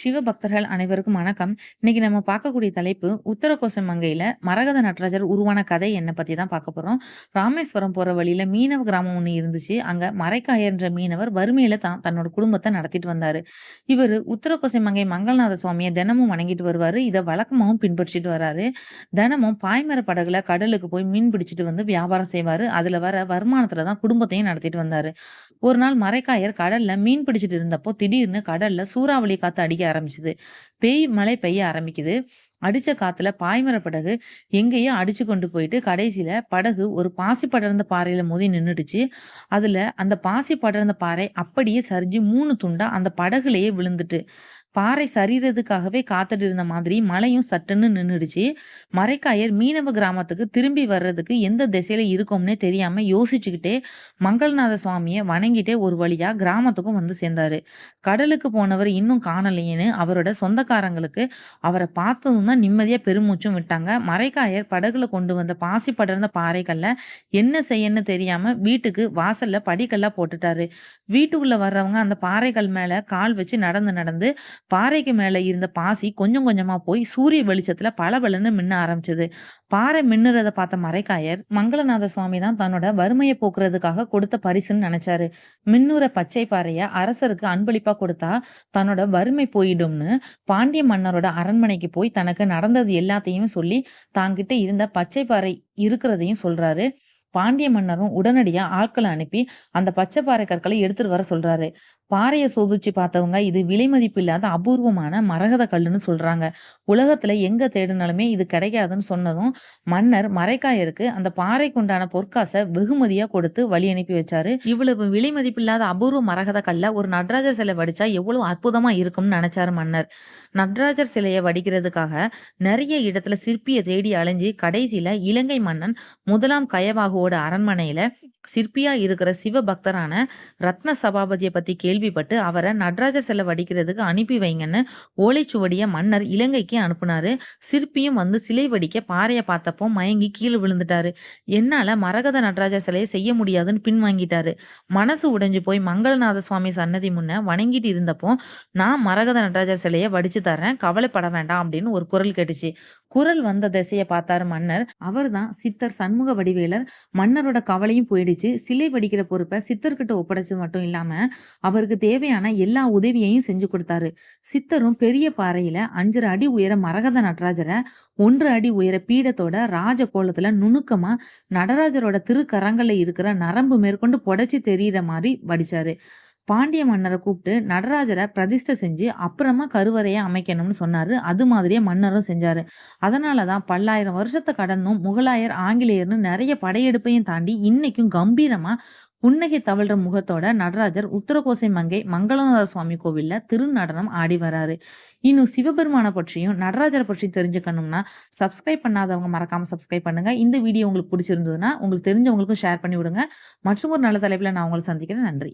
சிவபக்தர்கள் அனைவருக்கும் வணக்கம். இன்னைக்கு நம்ம பார்க்கக்கூடிய தலைப்பு, உத்தரகோச மங்கையில மரகத நடராஜர் உருவான கதை என்ன பத்தி தான் பார்க்க போறோம். ராமேஸ்வரம் போற வழியில மீனவ கிராமம் ஒன்று இருந்துச்சு. அங்க மரைக்காயர்ன்ற மீனவர் வறுமையில தான் தன்னோட குடும்பத்தை நடத்திட்டு வந்தாரு. இவர் உத்தரகோசை மங்கை மங்கள்நாத சுவாமியை தினமும் வணங்கிட்டு வருவாரு. இதை வழக்கமாகவும் பின்பற்றிட்டு வராரு. தினமும் பாய்மர படகுல கடலுக்கு போய் மீன் பிடிச்சிட்டு வந்து வியாபாரம் செய்வாரு. அதுல வர வருமானத்துல தான் குடும்பத்தையும் நடத்திட்டு வந்தாரு. ஒரு நாள் மரைக்காயர் கடல்ல மீன் பிடிச்சிட்டு இருந்தப்போ திடீர்னு கடல்ல சூறாவளி காத்து அடிக்க ஆரம்பிச்சுது. பெய் மழை பெய்ய ஆரம்பிக்குது. அடித்த காத்துல பாய்மர படகு எங்கேயோ அடிச்சு கொண்டு போயிட்டு கடைசியில படகு ஒரு பாசி படர்ந்த பாறையில மோதி நின்றுடுச்சு அதுல அந்த பாசி படர்ந்த பாறை அப்படியே சரிஞ்சு மூணு துண்டா அந்த படகுலயே விழுந்துட்டு. பாறை சரிகிறதுக்காகவே காத்துட்டு இருந்த மாதிரி மழையும் சட்டுன்னு நின்றுடுச்சு மரைக்காயர் மீனவ கிராமத்துக்கு திரும்பி வர்றதுக்கு எந்த திசையில இருக்கோம்னே தெரியாம யோசிச்சுக்கிட்டே மங்கள்நாத சுவாமியை வணங்கிட்டே ஒரு வழியா கிராமத்துக்கும் வந்து சேர்ந்தாரு. கடலுக்கு போனவர் இன்னும் காணலையேன்னு அவரோட சொந்தக்காரங்களுக்கு அவரை பார்த்ததும் தான் நிம்மதியா பெருமூச்சும் விட்டாங்க. மரைக்காயர் படகுல கொண்டு வந்த பாசி படர்ந்த பாறைகள்ல என்ன செய்யன்னு தெரியாம வீட்டுக்கு வாசல்ல படிக்கல்லாம் போட்டுட்டாரு. வீட்டுக்குள்ள வர்றவங்க அந்த பாறைகள் மேல கால் வச்சு நடந்து நடந்து பாறைக்கு மேலே இருந்த பாசி கொஞ்சம் கொஞ்சமாக போய் சூரிய வெளிச்சத்தில் பளபளன்னு மின்ன ஆரம்பிச்சது. பாறை மின்னுறதை பார்த்த மறைக்காயர் மங்களநாத சுவாமி தான் தன்னோட வறுமையை போக்குறதுக்காக கொடுத்த பரிசுன்னு நினைச்சாரு மின்னுற பச்சை பாறையை அரசருக்கு அன்பளிப்பா கொடுத்தா தன்னோட வறுமை போயிடும்னு பாண்டிய மன்னரோட அரண்மனைக்கு போய் தனக்கு நடந்தது எல்லாத்தையும் சொல்லி தாங்கிட்ட இருந்த பச்சை பாறை இருக்கிறதையும் சொல்றாரு. பாண்டிய மன்னரும் உடனடியா ஆட்களை அனுப்பி அந்த பச்சை பாறை கற்களை எடுத்துட்டு வர சொல்றாரு. பாறையை சோதிச்சு பார்த்தவங்க இது விலைமதிப்பு இல்லாத அபூர்வமான மரகத கல்லுன்னு சொல்றாங்க. உலகத்துல எங்க தேடினாலுமே இது கிடைக்காதுன்னு சொன்னதும், மன்னர் மரைக்காயருக்கு அந்த பாறைக்கு உண்டான பொற்காசை வெகுமதியா கொடுத்து வழி அனுப்பி வச்சாரு. இவ்வளவு விலைமதிப்பில்லாத அபூர்வ மரகத கல்ல ஒரு நடராஜர் சிலை வடிச்சா எவ்வளவு அற்புதமா இருக்கும்னு நினைச்சாரு மன்னர். நடராஜர் சிலையை வடிக்கிறதுக்காக நிறைய இடத்துல சிற்பியை தேடி அலைஞ்சு கடைசியில இலங்கை மன்னன் முதலாம் கயவாகு அரண்மனையில சிற்பியா இருக்கிற சிவபக்தரான ரத்ன சபாபதியை பத்தி கேள்விப்பட்டு அவரை நடராஜர் சிலை வடிக்கிறதுக்கு அனுப்பி வைங்கன்னு ஓலைச்சுவடிய மன்னர் இலங்கைக்கு அனுப்புனாரு. சிற்பியும் வந்து சிலை வடிக்க பாறையை பார்த்தப்போ மயங்கி கீழே விழுந்துட்டாரு. என்னால மரகத நடராஜர் சிலையை செய்ய முடியாதுன்னு பின்வாங்கிட்டாரு. மனசு உடைஞ்சு போய் மங்களநாத சுவாமி சன்னதி முன்ன வணங்கிட்டு இருந்தப்போ, நான் மரகத நடராஜர் சிலையை வடிச்சு தர்றேன். கவலைப்பட வேண்டாம் அப்படின்னு ஒரு குரல் கேட்டுச்சு. குரல் வந்த திசையை பார்த்தாரு மன்னர். அவர்தான் சித்தர் சண்முக வடிவேலர். மன்னரோட கவலையும் போயிடுச்சு. சிலை வடிக்கிற பொறுப்பை சித்தர்கிட்ட ஒப்படைச்சது மட்டும் இல்லாம, அவருக்கு தேவையான எல்லா உதவியையும் செஞ்சு கொடுத்தாரு. சித்தரும் பெரிய பாறையில 5 1/2 அடி உயர மரகத நடராஜரை ஒன்று அடி உயர பீடத்தோட ராஜ கோலத்துல நுணுக்கமா நடராஜரோட திருக்கரங்கள்ல இருக்கிற நரம்பு மேற்கொண்டு புடைச்சி தெரியிற மாதிரி வடிச்சாரு. பாண்டிய மன்னரை கூப்பிட்டு நடராஜரை பிரதிஷ்டை செஞ்சு அப்புறமா கருவறையை அமைக்கணும்னு சொன்னாரு. அது மாதிரியே மன்னரும் செஞ்சாரு. அதனால தான் பல்லாயிரம் வருஷத்தை கடந்தும் முகலாயர், ஆங்கிலேயர்னு நிறைய படையெடுப்பையும் தாண்டி இன்னைக்கும் கம்பீரமா புன்னகை தவழ்ற முகத்தோட நடராஜர் உத்தரகோசை மங்கை மங்களநாத சுவாமி கோவில்ல திருநடனம் ஆடி வராரு. இன்னும் சிவபெருமானை பற்றியும், நடராஜரை பற்றியும் தெரிஞ்சுக்கணும்னா, சப்ஸ்கிரைப் பண்ணாதவங்க மறக்காம சப்ஸ்கிரைப் பண்ணுங்க. இந்த வீடியோ உங்களுக்கு பிடிச்சிருந்ததுன்னா உங்களுக்கு தெரிஞ்சவங்களுக்கும் ஷேர் பண்ணி விடுங்க. மற்றும் ஒரு நல்ல தலைப்பில் நான் உங்களை சந்திக்கிறேன். நன்றி.